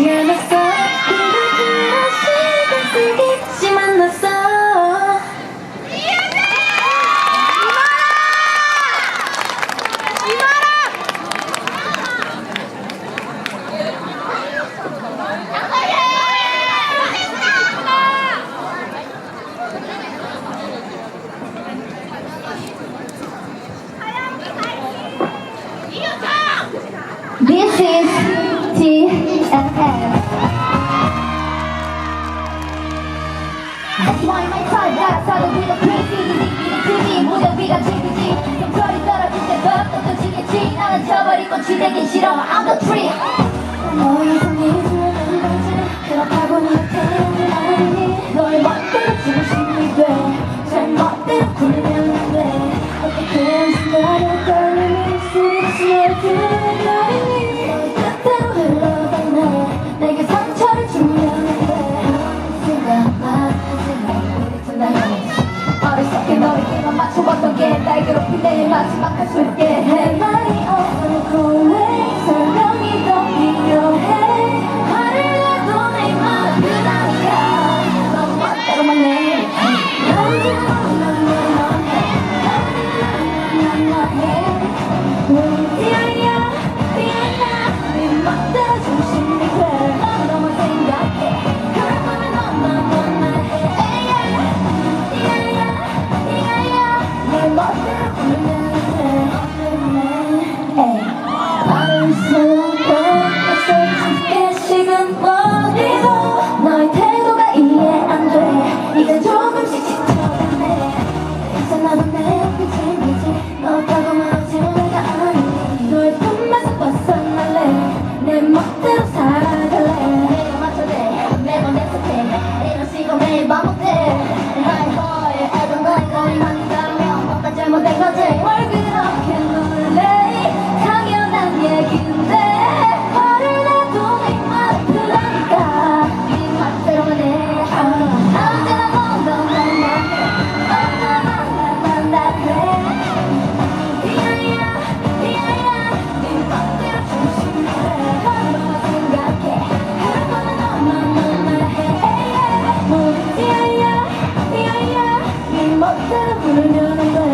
Yeah. 이 되긴 싫어 I'm the tree ഉരുടാനന്ദ